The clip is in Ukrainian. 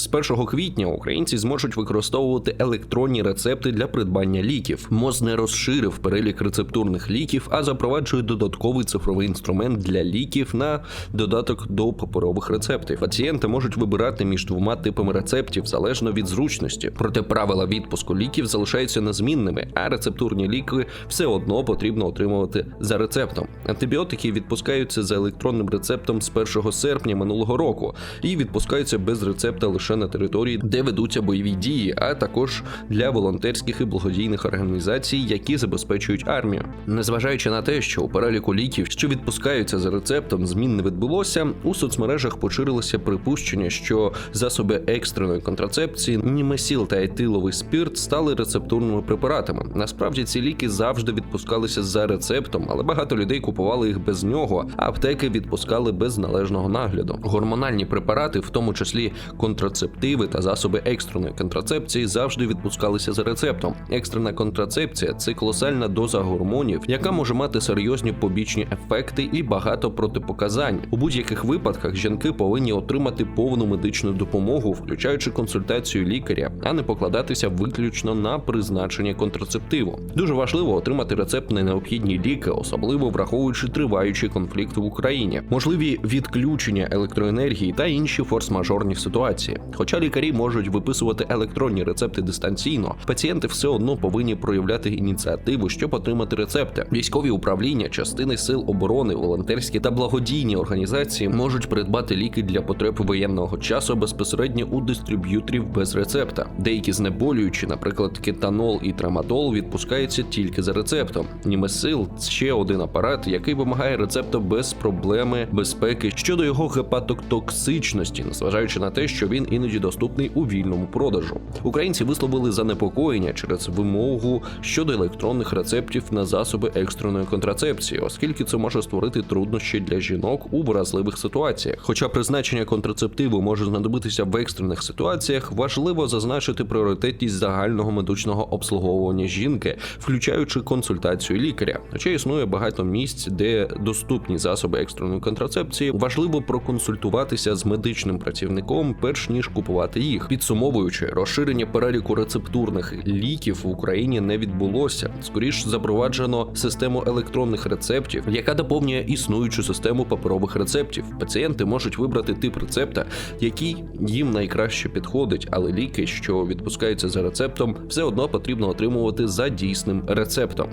З 1 квітня українці зможуть використовувати електронні рецепти для придбання ліків. МОЗ не розширив перелік рецептурних ліків, а запроваджує додатковий цифровий інструмент для ліків на додаток до паперових рецептів. Пацієнти можуть вибирати між двома типами рецептів залежно від зручності. Проте правила відпуску ліків залишаються незмінними, а рецептурні ліки все одно потрібно отримувати за рецептом. Антибіотики відпускаються за електронним рецептом з 1 серпня минулого року і відпускаються без рецепта лише на території, де ведуться бойові дії, а також для волонтерських і благодійних організацій, які забезпечують армію. Незважаючи на те, що у переліку ліків, що відпускаються за рецептом, змін не відбулося, у соцмережах поширилося припущення, що засоби екстреної контрацепції, німесіл та етиловий спирт стали рецептурними препаратами. Насправді ці ліки завжди відпускалися за рецептом, але багато людей купували їх без нього. А аптеки відпускали без належного нагляду. Гормональні препарати, в тому числі контрацептиви та засоби екстреної контрацепції, завжди відпускалися за рецептом. Екстрена контрацепція це колосальна доза гормонів, яка може мати серйозні побічні ефекти і багато протипоказань. У будь-яких випадках жінки повинні отримати повну медичну допомогу, включаючи консультацію лікаря, а не покладатися виключно на призначення контрацептиву. Дуже важливо отримати рецепт на необхідні ліки, особливо враховуючи триваючий конфлікт в Україні, можливі відключення електроенергії та інші форс-мажорні ситуації. Хоча лікарі можуть виписувати електронні рецепти дистанційно, пацієнти все одно повинні проявляти ініціативу, щоб отримати рецепти. Військові управління, частини сил оборони, волонтерські та благодійні організації можуть придбати ліки для потреб воєнного часу безпосередньо у дистриб'юторів без рецепта. Деякі знеболюючі, наприклад, кетанол і трамадол, відпускаються тільки за рецептом. Німесил ще один апарат, який вимагає рецепта без проблеми безпеки щодо його гепатотоксичності, незважаючи на те, що він іноді доступний у вільному продажу. Українці висловили занепокоєння через вимогу щодо електронних рецептів на засоби екстреної контрацепції, оскільки це може створити труднощі для жінок у вразливих ситуаціях. Хоча призначення контрацептиву може знадобитися в екстрених ситуаціях, важливо зазначити пріоритетність загального медичного обслуговування жінки, включаючи консультацію лікаря. Хоча існує багато місць, де доступні засоби екстреної контрацепції, важливо проконсультуватися з медичним працівником, перш ніж купувати їх. Підсумовуючи, розширення переліку рецептурних ліків в Україні не відбулося. Скоріш запроваджено систему електронних рецептів, яка доповнює існуючу систему паперових рецептів. Пацієнти можуть вибрати тип рецепта, який їм найкраще підходить, але ліки, що відпускаються за рецептом, все одно потрібно отримувати за дійсним рецептом.